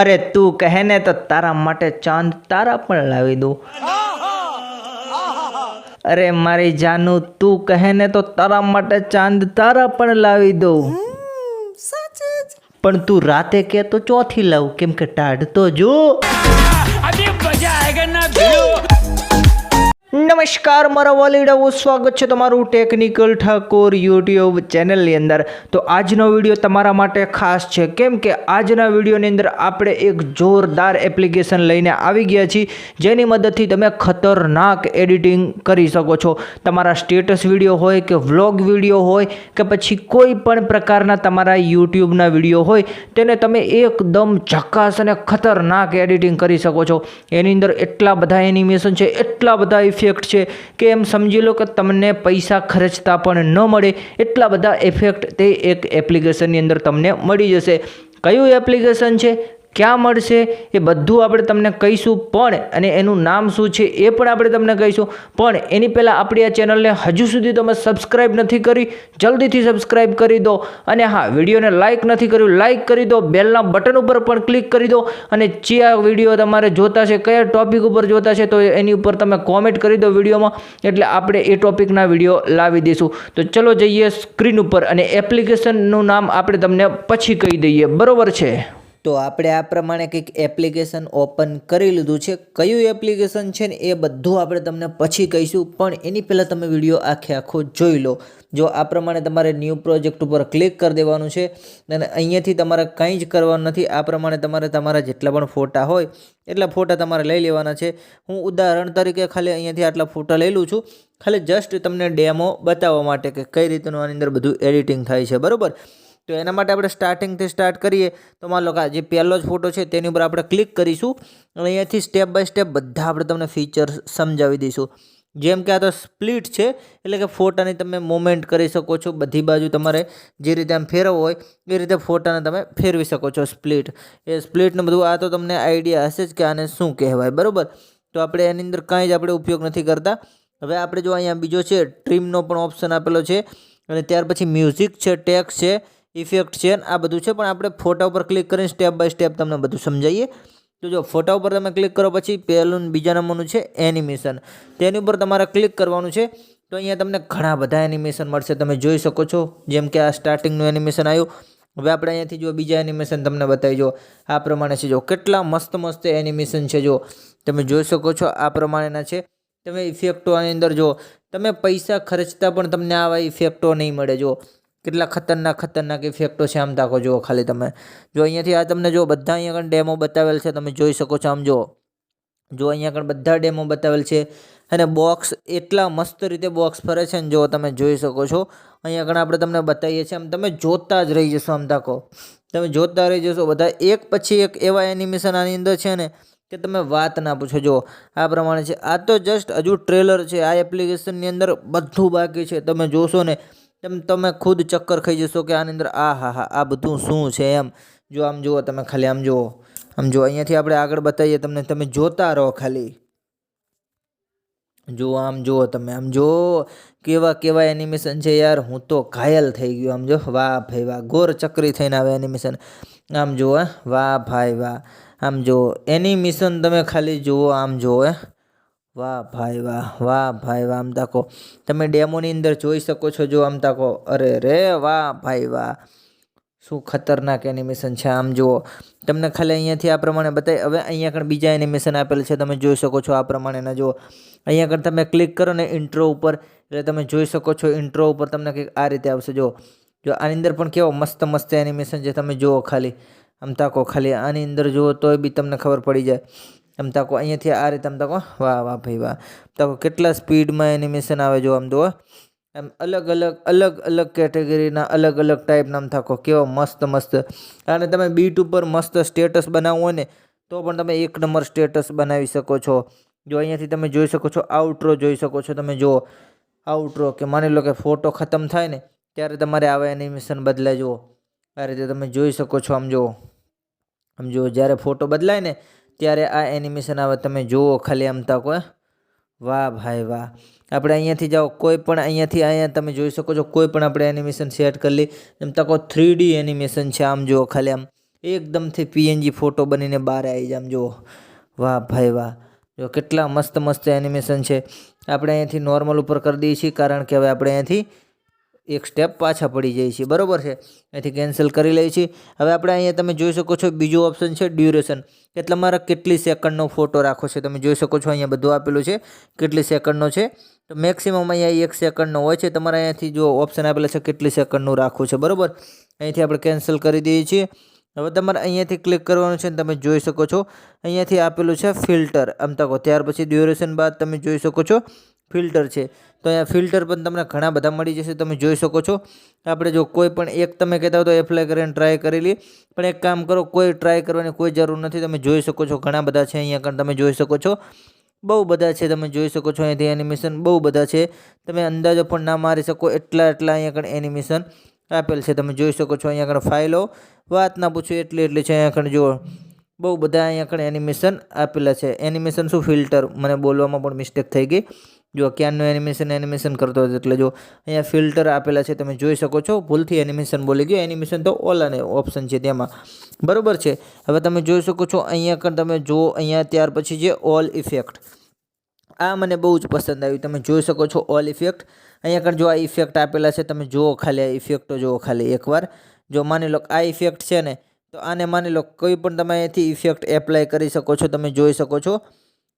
અરે તું કહે ને તો તારા માટે ચાંદ તારા પણ લાવી દઉં અરે મારી જાનુ તું કહે ને તો તારા માટે ચાંદ તારા પણ લાવી દઉં પણ તું રાતે કે તો ચોથી લાવ કેમ કે ટાઢ તો જો નમસ્કાર, મારા વાલીડાઓ સ્વાગત છે તમારું ટેકનિકલ ઠાકોર યુટ્યુબ ચેનલની અંદર. તો આજનો વીડિયો તમારા માટે ખાસ છે. કેમ કે આજના વિડીયોની અંદર આપણે એક જોરદાર એપ્લિકેશન લઈને આવી ગયા છીએ. જેની મદદથી તમે ખતરનાક એડિટિંગ કરી શકો છો. તમારા સ્ટેટસ વીડિયો હોય કે વ્લોગ વીડિયો હોય કે પછી કોઈ પણ પ્રકારના તમારા યુટ્યુબના વીડિયો હોય, તેને તમે એકદમ ઝકાસ અને ખતરનાક એડિટિંગ કરી શકો છો. એની અંદર એટલા બધા એનિમેશન છે, એટલા બધા ઇફેક્ટ છે કે એમ સમજી લો કે તમને પૈસા ખર્ચતા પણ ન મળે. એટલા બધા ઇફેક્ટ તે એક એપ્લિકેશનની અંદર તમને મળી જશે. કયું એપ્લિકેશન છે? ક્યાં મળશે એ બધું આપણે તમને કહીશું. પણ, અને એનું નામ શું છે એ પણ આપણે તમને કહીશું. પણ, એની પહેલાં આપણી આ ચેનલને હજુ સુધી તમે સબસ્ક્રાઈબ નથી કરી, જલ્દીથી સબસ્ક્રાઈબ કરી દો. અને હા, વિડીયોને લાઇક નથી કર્યું લાઇક કરી દો. બેલના બટન ઉપર પણ ક્લિક કરી દો. અને આ વીડિયો તમારે જોતા છે, કયા ટોપિક ઉપર જોતા છે, તો એની ઉપર તમે કોમેન્ટ કરી દો વિડીયોમાં. એટલે આપણે એ ટોપિકના વીડિયો લાવી દઈશું. તો ચલો જઈએ સ્ક્રીન ઉપર. અને એપ્લિકેશનનું નામ આપણે તમને પછી કહી દઈએ. બરાબર છે? તો આપણે આ પ્રમાણે કંઈક એપ્લિકેશન ઓપન કરી લીધું છે. કયું એપ્લિકેશન છે ને એ બધું આપણે તમને પછી કહીશું, પણ એની પહેલાં તમે વીડિયો આખે આખો જોઈ લો. જો આ પ્રમાણે તમારે ન્યૂ પ્રોજેક્ટ ઉપર ક્લિક કરી દેવાનું છે, અને અહીંયાથી તમારે કંઈ જ કરવાનું નથી. આ પ્રમાણે તમારે તમારા જેટલા પણ ફોટા હોય, એટલા ફોટા તમારે લઈ લેવાના છે. હું ઉદાહરણ તરીકે ખાલી અહીંયાથી આટલા ફોટા લઈ લઉં છું. ખાલી જસ્ટ તમને ડેમો બતાવવા માટે કે કઈ રીતનું આની અંદર બધું એડિટિંગ થાય છે, બરાબર? તો એના માટે આપણે સ્ટાર્ટિંગથી સ્ટાર્ટ કરીએ. તો માન લો જે પહેલો જ ફોટો છે, તેની ઉપર આપણે ક્લિક કરીશું. અને અહીંયાથી સ્ટેપ બાય સ્ટેપ બધા આપણે તમને ફીચર્સ સમજાવી દઈશું. જેમ કે આ તો સ્પ્લિટ છે, એટલે કે ફોટાની તમે મોમેન્ટ કરી શકો છો. બધી બાજુ તમારે જે રીતે આમ ફેરવવો હોય, એ રીતે ફોટાને તમે ફેરવી શકો છો સ્પ્લિટ એ સ્પ્લિટને બધું આ તો તમને આઈડિયા હશે જ કે આને શું કહેવાય, બરાબર? તો આપણે એની અંદર કાંઈ જ આપણે ઉપયોગ નથી કરતા. હવે આપણે જો અહીંયા બીજો છે ટ્રીમનો પણ ઓપ્શન આપેલો છે. અને ત્યાર પછી મ્યુઝિક છે ટેક્સ છે. ઇફેક્ટ છે આ બધું છે, પણ આપણે ફોટા ઉપર ક્લિક કરીને સ્ટેપ બાય સ્ટેપ તમને બધું સમજાવીએ તો જો ફોટા ઉપર તમે ક્લિક કરો પછી પહેલું બીજા નંબરનું છે એનિમેશન તેની ઉપર તમારે ક્લિક કરવાનું છે, તો અહીંયા તમને ઘણા બધા એનિમેશન મળશે. તમે જોઈ શકો છો, જેમ કે આ સ્ટાર્ટિંગનું એનિમેશન આવ્યું. હવે આપણે અહીંયાથી જો બીજા એનિમેશન તમને બતાવી, જો આ પ્રમાણે છે, જો કેટલા મસ્ત મસ્ત એનિમેશન છે, જો તમે જોઈ શકો છો આ પ્રમાણેના છે. તમે ઇફેક્ટો આની અંદર જો, તમે પૈસા ખર્ચતા પણ તમને આવા ઇફેક્ટો નહીં મળે, જો કેટલા ખતરનાક ખતરનાક ઇફેક્ટો છે આમ તાકો જુઓ ખાલી તમે. જો અહીંયાથી આ તમને જો બધા અહીંયા આગળ ડેમો બતાવેલ છે, તમે જોઈ શકો છો આમ જો જો અહીંયા આગળ બધા ડેમો બતાવેલ છે અને બોક્સ એટલા મસ્ત રીતે બોક્સ ફરે છે ને જો તમે જોઈ શકો છો. અહીંયા આગળ આપણે તમને બતાવીએ છીએ, આમ તમે જોતા જ રહી જશો આમ તાકો તમે જોતા રહી જશો બધા. એક પછી એક એવા એનિમેશન આની અંદર છે ને કે તમે વાત ના પૂછો. જો આ પ્રમાણે છે. આ તો જસ્ટ હજુ ટ્રેલર છે. આ એપ્લિકેશનની અંદર બધું બાકી છે. તમે જોશો ને તેમ, તમે ખુદ ચક્કર ખાઈ જશો કે આની અંદર આ હા હા આ બધું શું છે? એમ. જો આમ જુઓ, તમે ખાલી આમ જુઓ. આમ જુઓ, અહીંયાથી આપણે આગળ બતાવીએ તમને, તમે જોતા રહો ખાલી. જુઓ, આમ જુઓ તમે, આમ જુઓ. કેવા કેવા એનિમેશન છે યાર, હું તો ઘાયલ થઈ ગયો, આમ જો. વાહ, ભાઈ, વાહ, ગોર ચક્રી થઈને આવે એનિમેશન આમ જુઓ, હે. વાહ, ભાઈ, વાહ. આમ જુઓ એનિમેશન તમે ખાલી જુઓ, આમ જુઓ, હે. વાહ ભાઈ વાહ વાહ ભાઈ વાહ, આમ તાકો. તમે ડેમોની અંદર જોઈ શકો છો જો આમ તાકો. અરે રે વાહ ભાઈ વાહ. શું ખતરનાક એનિમેશન છે આમ જુઓ. તમને ખાલી અહીંયાથી આ પ્રમાણે બતાવી હવે અહીંયા આગળ બીજા એનિમેશન આપેલ છે, તમે જોઈ શકો છો આ પ્રમાણેના, જુઓ. અહીંયા આગળ તમે ક્લિક કરો ને ઇન્ટ્રો ઉપર, એટલે તમે જોઈ શકો છો ઇન્ટ્રો ઉપર તમને કંઈક આ રીતે આવશે જો જો આની અંદર પણ કેવો મસ્ત મસ્ત એનિમેશન છે, તમે જુઓ ખાલી. આમ તાકો ખાલી આની અંદર જુઓ તોય બી તમને ખબર પડી જાય. આમ તાકો અહીંયાથી આ રીતે આમ તાકો વાહ વાહ, ભાઈ, વાહ. તાકો કેટલા સ્પીડમાં એનિમેશન આવે જો આમ જુઓ એમ અલગ અલગ અલગ અલગ કેટેગરીના અલગ અલગ ટાઈપના આમ થાકો. કેવો મસ્ત મસ્ત. અને તમે બીટ ઉપર મસ્ત સ્ટેટસ બનાવવું હોય ને, તો પણ તમે એક નંબર સ્ટેટસ બનાવી શકો છો. જો અહીંયાથી તમે જોઈ શકો છો આઉટરો જોઈ શકો છો તમે જુઓ આઉટરો કે માની લો કે ફોટો ખતમ થાય ને, ત્યારે તમારે આવા એનિમેશન બદલાય જુઓ આ રીતે તમે જોઈ શકો છો આમ જુઓ આમ જુઓ જ્યારે ફોટો બદલાય ને ત્યારે આ એનિમેશન આવે, તમે જુઓ ખાલી આમ તાકો, હે. વાહ ભાઈ વાહ. આપણે અહીંયાથી જાઓ, કોઈ પણ અહીંયાથી અહીંયા તમે જોઈ શકો છો, કોઈ પણ આપણે એનિમેશન સેટ કરી લઈ એમ તકો થ્રી ડી એનિમેશન છે, આમ જુઓ ખાલી આમ. એકદમથી પીએનજી ફોટો બનીને બહાર આવી જાય, આમ જુઓ. વાહ ભાઈ વાહ. જો કેટલા મસ્ત મસ્ત એનિમેશન છે. આપણે અહીંયાથી નોર્મલ ઉપર કરી દઈએ છીએ, કારણ કે હવે આપણે અહીંયાથી એક સ્ટેપ પાછા પડી જઈએ છીએ બરોબર છે? અહીંથી કેન્સલ કરી લઈએ છીએ. હવે આપણે અહીંયા તમે જોઈ શકો છો બીજો ઓપ્શન છે ડ્યુરેશન કે તમારે કેટલી સેકન્ડનો ફોટો રાખો છે તમે જોઈ શકો છો અહીંયા બધું આપેલું છે. કેટલી સેકન્ડનો છે? તો મેક્સિમમ અહીંયા એક સેકન્ડનો હોય છે. તમારે અહીંયાથી જો ઓપ્શન આપેલા છે કેટલી સેકન્ડનું રાખવું છે. બરાબર? અહીંથી આપણે કેન્સલ કરી દઈએ છીએ. હવે તમારે અહીંયાથી ક્લિક કરવાનું છે તમે જોઈ શકો છો. અહીંયાથી આપેલું છે ફિલ્ટર આમ તકો ત્યાર પછી ડ્યુરેશન બાદ તમે જોઈ શકો છો ફિલ્ટર છે. તો અહીંયા ફિલ્ટર પણ તમને ઘણા બધા મળી જશે, તમે જોઈ શકો છો. આપણે જો કોઈ પણ એક તમે કહેતા હો તો એપ્લાય કરીને ટ્રાય કરી લઈએ પણ એક કામ કરો, કોઈ ટ્રાય કરવાની કોઈ જરૂર નથી, તમે જોઈ શકો છો ઘણા બધા છે અહીંયા આગળ, તમે જોઈ શકો છો. બહુ બધા છે, તમે જોઈ શકો છો અહીંયાથી એનિમેશન બહુ બધા છે. તમે અંદાજો પણ ના મારી શકો એટલા એટલા અહીંયા આગળ એનિમેશન આપેલ છે. તમે જોઈ શકો છો અહીંયા આગળ ફાઇલો વાત ના પૂછો એટલી એટલી છે અહીંયા આગળ, જુઓ. બહુ બધા અહીંયા આગળ એનિમેશન આપેલા છે. એનિમેશન શું? ફિલ્ટર મને બોલવામાં પણ મિસ્ટેક થઈ ગઈ. જો ક્યારનું એનિમેશન એનિમેશન કરતો હતો એટલે જો અહીંયા ફિલ્ટર આપેલા છે, તમે જોઈ શકો છો. ભૂલથી એનિમેશન બોલી ગયો. એનિમેશન તો ઓલ અને ઓપ્શન છે તેમાં. બરાબર છે? હવે તમે જોઈ શકો છો, અહીંયા પણ તમે જો, અહીંયા ત્યાર પછી જે ઓલ ઇફેક્ટ આ મને બહુ જ પસંદ આવ્યું. તમે જોઈ શકો છો ઓલ ઇફેક્ટ અહીંયા આગળ જો આ ઇફેક્ટ આપેલા છે, તમે જુઓ ખાલી આ ઇફેક્ટો જુઓ ખાલી એકવાર. જો માની લો આ ઇફેક્ટ છે ને, તો આને માની લો કોઈ પણ તમે અહીંયાથી ઇફેક્ટ એપ્લાય કરી શકો છો, તમે જોઈ શકો છો.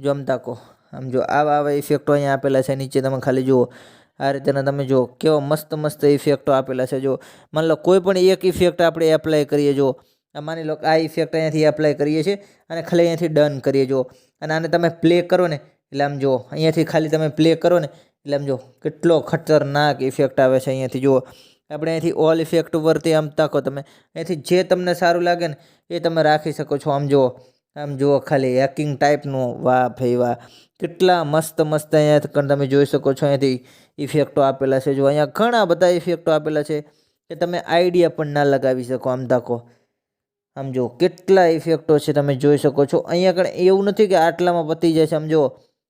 જમતા તાકો. આમ જો આવા આવા ઇફેક્ટો અહીંયા આપેલા છે, નીચે તમે ખાલી જુઓ. આ રીતેના તમે જુઓ, કેવા મસ્ત મસ્ત ઇફેક્ટો આપેલા છે, જો. માની લો કોઈ પણ એક ઇફેક્ટ આપણે એપ્લાય કરીએ, જો. આ માની લો આ ઇફેક્ટ અહીંયાથી એપ્લાય કરીએ છીએ અને ખાલી અહીંયાથી ડન કરીએ, જો. અને આને તમે પ્લે કરો ને, એટલે આમ જુઓ અહીંયાથી ખાલી તમે પ્લે કરો ને, એટલે આમ જો, કેટલો ખતરનાક ઇફેક્ટ આવે છે અહીંયાથી, જુઓ. આપણે અહીંથી ઓલ ઇફેક્ટ ઉપરથી આમ તાકો તમે. અહીંથી જે તમને સારું લાગે ને, એ તમે રાખી શકો છો, આમ જુઓ. આમ જુઓ ખાલી હેકિંગ ટાઈપનું વાહ ભાઈ વાહ કેટલા મસ્ત મસ્ત અહીંયા તમે જોઈ શકો છો અહીંયાથી ઇફેક્ટો આપેલા છે. જો અહીંયા ઘણા બધા ઇફેક્ટો આપેલા છે કે તમે આઈડિયા પણ ના લગાવી શકો આમ ધાકો આમ જુઓ કેટલા ઇફેક્ટો છે તમે જોઈ શકો છો. અહીંયા કણ એવું નથી કે આટલામાં પતી જાય છે. આમ જુઓ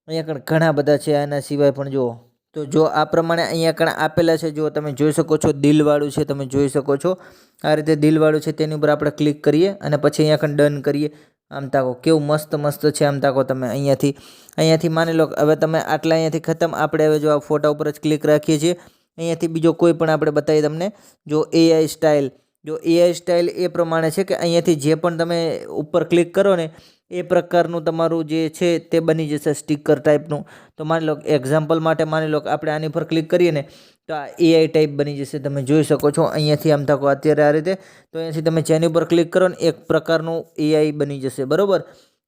અહીંયા કણ ઘણા બધા છે. આના સિવાય પણ જુઓ. તો જો આ પ્રમાણે અહીંયા કણ આપેલા છે. જો તમે જોઈ શકો છો દિલવાળું છે. તમે જોઈ શકો છો. આ રીતે દિલવાળું છે તેની ઉપર આપણે ક્લિક કરીએ અને પછી અહીંયા કણ ડન કરીએ. આમ તાકો કેવું મસ્ત મસ્ત છે આમ તાકો તમે અહીંયાથી અહીંયાથી માની લો હવે તમે આટલા અહીંયાથી ખતમ. આપણે હવે જો આ ફોટા ઉપર જ ક્લિક રાખીએ છીએ, અહીંયાથી બીજો કોઈ પણ આપણે બતાવીએ તમને. જો એઆઈ સ્ટાઇલ જો એઆઈ સ્ટાઇલ એ પ્રમાણે છે કે અહીંયાથી જે પણ તમે ઉપર ક્લિક કરો ને એ પ્રકારનું તમારું જે છે તે બની જશે સ્ટીકર ટાઈપનું તો માની લો એક્ઝામ્પલ માટે માની લો આપણે આની પર ક્લિક કરીએ ને, તો આ એઆઈ ટાઈપ બની જશે. તમે જોઈ શકો છો અહીંયાથી આમ થકો અત્યારે આ રીતે. તો અહીંયાથી તમે જેની ઉપર ક્લિક કરો ને, એક પ્રકારનું એઆઈ બની જશે. બરાબર?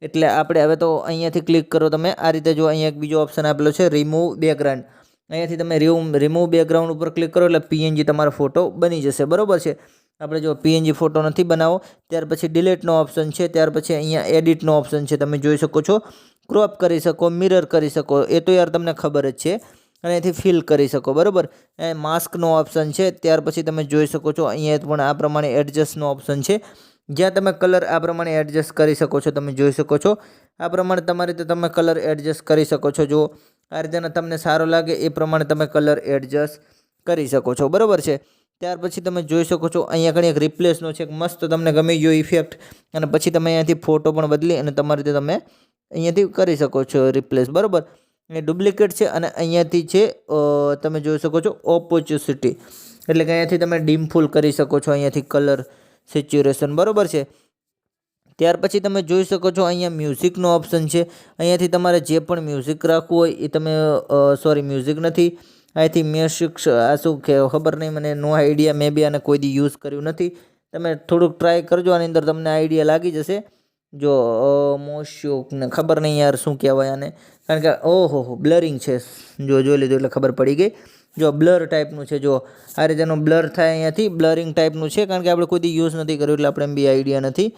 એટલે આપણે હવે તો અહીંયાથી ક્લિક કરો તમે. આ રીતે જો અહીંયા એક બીજો ઓપ્શન આપેલો છે રિમૂવ બેકગ્રાઉન્ડ અહીંયાથી તમે રિમૂવ રિમૂવ બેકગ્રાઉન્ડ ઉપર ક્લિક કરો એટલે પીએનજી તમારો ફોટો બની જશે. બરાબર છે? આપણે જો પીએનજી ફોટો નથી બનાવો, ત્યાર પછી ડિલેટનો ઓપ્શન છે, ત્યાર પછી અહીંયા એડિટનો ઓપ્શન છે, તમે જોઈ શકો છો. ક્રોપ કરી શકો મિરર કરી શકો, એ તો યાર તમને ખબર જ છે. અને એથી ફિલ કરી શકો, બરાબર? એ માસ્કનો ઓપ્શન છે, ત્યાર પછી તમે જોઈ શકો છો, અહીંયા પણ આ પ્રમાણે એડજસ્ટનો ઓપ્શન છે. જ્યાં તમે કલર આ પ્રમાણે એડજસ્ટ કરી શકો છો, તમે જોઈ શકો છો. આ પ્રમાણે તમારી રીતે તમે કલર એડજસ્ટ કરી શકો છો જો આ રીતેના તમને સારો લાગે, એ પ્રમાણે તમે કલર એડજસ્ટ કરી શકો છો, બરાબર છે? ત્યાર પછી તમે જોઈ શકો છો, અહીંયા આગળ એક રિપ્લેસનો છે, એક મસ્ત તમને ગમી ગયો ઇફેક્ટ અને પછી તમે અહીંયાથી ફોટો પણ બદલી અને તમારી રીતે તમે અહીંયાથી કરી શકો છો રિપ્લેસ બરાબર? એ ડુપ્લિકેટ છે અને અહીંયાથી છે તમે જોઈ શકો છો ઓપોચ્યુસિટી એટલે કે અહીંયાથી તમે ડીમ ફૂલ કરી શકો છો, અહીંયાથી કલર સિચ્યુએશન બરાબર છે? ત્યાર પછી તમે જોઈ શકો છો અહીંયા મ્યુઝિકનો ઓપ્શન છે. અહીંયાથી તમારે જે પણ મ્યુઝિક રાખવું હોય એ તમે સોરી મ્યુઝિક નથી. અહીંથી મ્યુઝિક આ શું કે ખબર નહીં, મને નો આઈડિયા મેં બી આને કોઈ દી યુઝ કર્યું નથી. તમે થોડુંક ટ્રાય કરજો, આની અંદર તમને આઈડિયા લાગી જશે. જો મોશ્યુક ને ખબર નહીં યાર શું કહેવાય આને. કારણ કે, ઓહો, હો બ્લરિંગ છે. જો, જોઈ લીધું એટલે ખબર પડી ગઈ. જો બ્લર ટાઈપનું છે. જો, આ રીતેનું બ્લર થાય અહીંયાથી બ્લરિંગ ટાઈપનું છે, કારણ કે આપણે કોઈ દી યુઝ નથી કર્યું એટલે આપણે એમ બી આઈડિયા નથી.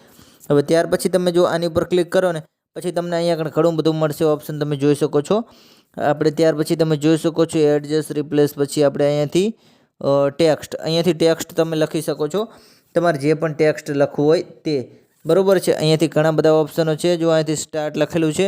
હવે ત્યાર પછી તમે જો આની ઉપર ક્લિક કરો ને, પછી તમને અહીંયા આગળ ઘણું બધું મળશે ઓપ્શન તમે જોઈ શકો છો. આપણે ત્યાર પછી તમે જોઈ શકો છો એડજસ્ટ, રિપ્લેસ પછી આપણે અહીંયાથી ટેક્સ્ટ. અહીંયાથી ટેક્સ્ટ તમે લખી શકો છો. તમારે જે પણ ટેક્સ્ટ લખવું હોય તે. બરાબર છે? અહીંયાથી ઘણા બધા ઓપ્શનો છે. જો અહીંયાથી સ્ટાર્ટ લખેલું છે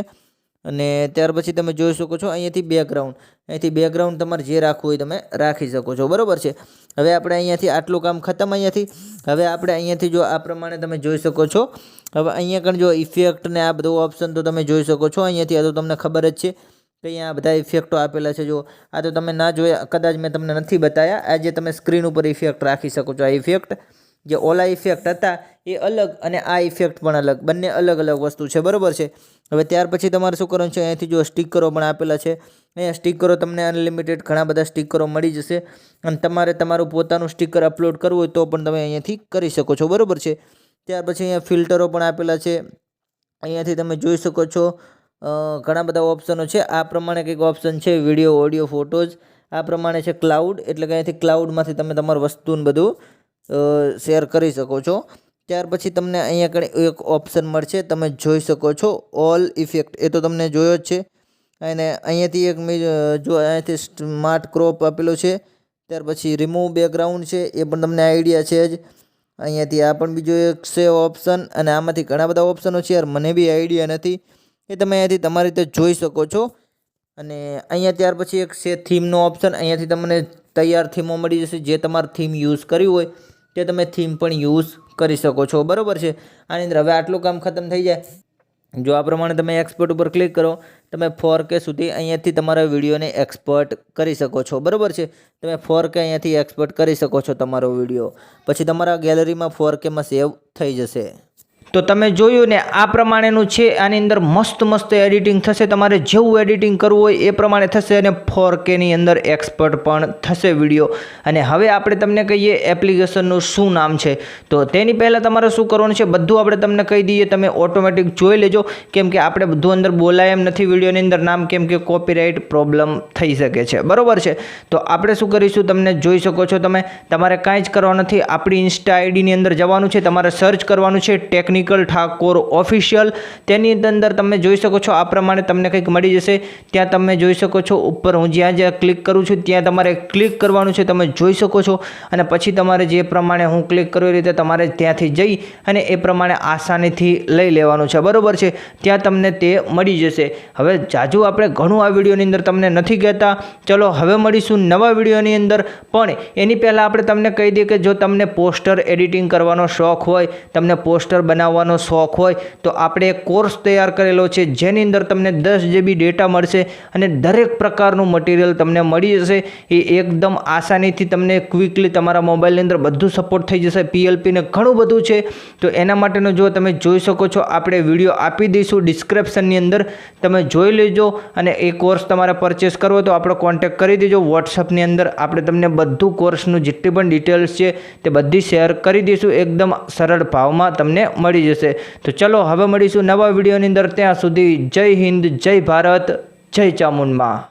અને ત્યાર પછી તમે જોઈ શકો છો અહીંયાથી બેકગ્રાઉન્ડ. અહીંયાથી બેકગ્રાઉન્ડ તમારે જે રાખવું હોય તમે રાખી શકો છો. બરાબર છે? હવે આપણે અહીંયાથી આટલું કામ ખતમ અહીંયાથી. હવે આપણે અહીંયાથી જો આ પ્રમાણે તમે જોઈ શકો છો. હવે અહીંયા કણ જો ઇફેક્ટ ને આ બધું ઓપ્શન તો તમે જોઈ શકો છો. અહીંયાથી આ તો તમને ખબર જ છે. કે અહીંયા બધા ઇફેક્ટો આપેલા છે. જો આ તો તમે ના જોયા, કદાચ મેં તમને નથી બતાવ્યા આ જે તમે સ્ક્રીન ઉપર ઇફેક્ટ રાખી શકો છો. આ ઇફેક્ટ જે ઓલા ઇફેક્ટ હતા એ અલગ અને આ ઇફેક્ટ પણ અલગ. બંને અલગ અલગ વસ્તુ છે. બરાબર છે? હવે ત્યાર પછી તમારે શું કરવાનું છે? અહીંયાથી જો સ્ટીકરો પણ આપેલા છે. અહીંયા સ્ટીકરો તમને અનલિમિટેડ ઘણા બધા સ્ટીકરો મળી જશે. અને તમારે તમારું પોતાનું સ્ટીકર અપલોડ કરવું હોય તો પણ તમે અહીંયાથી કરી શકો છો. બરાબર છે? ત્યાર પછી અહીંયા ફિલ્ટરો પણ આપેલા છે. અહીંયાથી તમે જોઈ શકો છો. ઘણા બધા ઓપ્શનો છે. આ પ્રમાણે કંઈક ઓપ્શન છે વીડિયો ઓડિયો ફોટોઝ આ પ્રમાણે છે ક્લાઉડ એટલે કે અહીંયાથી ક્લાઉડમાંથી તમે તમારું વસ્તુને બધું શેર કરી શકો છો. ત્યાર પછી તમને અહીંયા આગળ એક ઓપ્શન મળશે, તમે જોઈ શકો છો ઓલ ઇફેક્ટ એ તો તમને જોયો જ છે. અને અહીંયાથી એક જો અહીંયાથી સ્માર્ટ ક્રોપ આપેલો છે. ત્યાર પછી રિમૂવ બેકગ્રાઉન્ડ છે, એ પણ તમને આઈડિયા છે જ. અહીંયાથી આ પણ બીજો એક છે ઓપ્શન અને આમાંથી ઘણા બધા ઓપ્શનો છે. યાર, મને બી આઈડિયા નથી. એ તમે અહીંયાથી તમારી રીતે જોઈ શકો છો. અને અહીંયા ત્યાર પછી એક છે થીમનો ઓપ્શન. અહીંયાથી તમને તૈયાર થીમો મળી જશે જે તમારે થીમ યુઝ કરવી હોય તે તમે થીમ પણ યુઝ કરી શકો છો. બરાબર છે? આની અંદર હવે આટલું કામ ખતમ થઈ જાય. જો આ પ્રમાણે તમે એક્સપોર્ટ ઉપર ક્લિક કરો, તમે ફોર કે સુધી અહીંયાથી તમારા વિડીયોને એક્સપોર્ટ કરી શકો છો. બરાબર છે? તમે ફોર કે અહીંયાથી એક્સપોર્ટ કરી શકો છો તમારો વીડિયો. પછી તમારા ગેલેરીમાં ફોર કેમાં સેવ થઈ જશે. તો તમે જોયું ને આ પ્રમાણેનું છે, આની અંદર મસ્ત મસ્ત એડિટિંગ થશે, તમારે જેવું એડિટિંગ કરવું હોય એ પ્રમાણે થશે અને ફોર કેની અંદર એક્સપર્ટ પણ થશે વીડિયો અને હવે આપણે તમને કહીએ એપ્લિકેશનનું શું નામ છે. તો તેની પહેલાં તમારે શું કરવાનું છે, બધું આપણે તમને કહી દઈએ, તમે ઓટોમેટિક જોઈ લેજો. કેમ કે આપણે બધું અંદર બોલાય એમ નથી વિડીયોની અંદર નામ, કેમ કે કોપીરાઇટ પ્રોબ્લેમ થઈ શકે છે. બરાબર છે? તો આપણે શું કરીશું, તમને જોઈ શકો છો તમે. તમારે કાંઈ જ કરવા નથી. આપણી ઇન્સ્ટા આઈડીની અંદર જવાનું છે, તમારે સર્ચ કરવાનું છે ટેકનિકલ ઠાકોર ઓફિશિયલ તેની અંદર તમે જોઈ શકો છો, આ પ્રમાણે તમને કંઈક મળી જશે. ત્યાં તમે જોઈ શકો છો, ઉપર હું જ્યાં જ્યાં ક્લિક કરું છું, ત્યાં તમારે ક્લિક કરવાનું છે, તમે જોઈ શકો છો. અને પછી તમારે જે પ્રમાણે હું ક્લિક કરું એ રીતે તમારે ત્યાંથી જઈ અને એ પ્રમાણે આસાનીથી લઈ લેવાનું છે. બરોબર છે? ત્યાં તમને તે મળી જશે. હવે જાજુ આપણે ઘણું આ વિડીયોની અંદર તમને નથી કહેતા. ચલો, હવે મળીશું નવા વિડીયોની અંદર. પણ એની પહેલાં આપણે તમને કહી દઈએ કે જો તમને પોસ્ટર એડિટિંગ કરવાનો શોખ હોય, તમને પોસ્ટર બનાવવાનો શોખ હોય તો આપણે એક કોર્સ તૈયાર કરેલો છે, જેની અંદર તમને દસ જીબી ડેટા મળશે અને દરેક પ્રકારનું મટીરિયલ તમને મળી જશે. એ એકદમ આસાનીથી તમને ક્વિકલી તમારા મોબાઈલની અંદર બધું સપોર્ટ થઈ જશે. પીએલપીને ઘણું બધું છે. તો એના માટેનો જો તમે જોઈ શકો છો, આપણે વીડિયો આપી દઈશું ડિસ્ક્રિપ્શનની અંદર. તમે જોઈ લેજો અને એ કોર્સ તમારે પરચેસ કરવો તો આપણો કોન્ટેક્ટ કરી દેજો. વોટ્સઅપની અંદર આપણે તમને બધું કોર્સનું જેટલી પણ ડિટેલ્સ છે તે બધી શેર કરી દઈશું. એકદમ સરળ ભાવમાં તમને મળી જશે. તો ચલો, હવે મળીશું નવા વિડીયોની અંદર. ત્યાં સુધી જય હિન્દ, જય ભારત, જય ચામુંડમાં.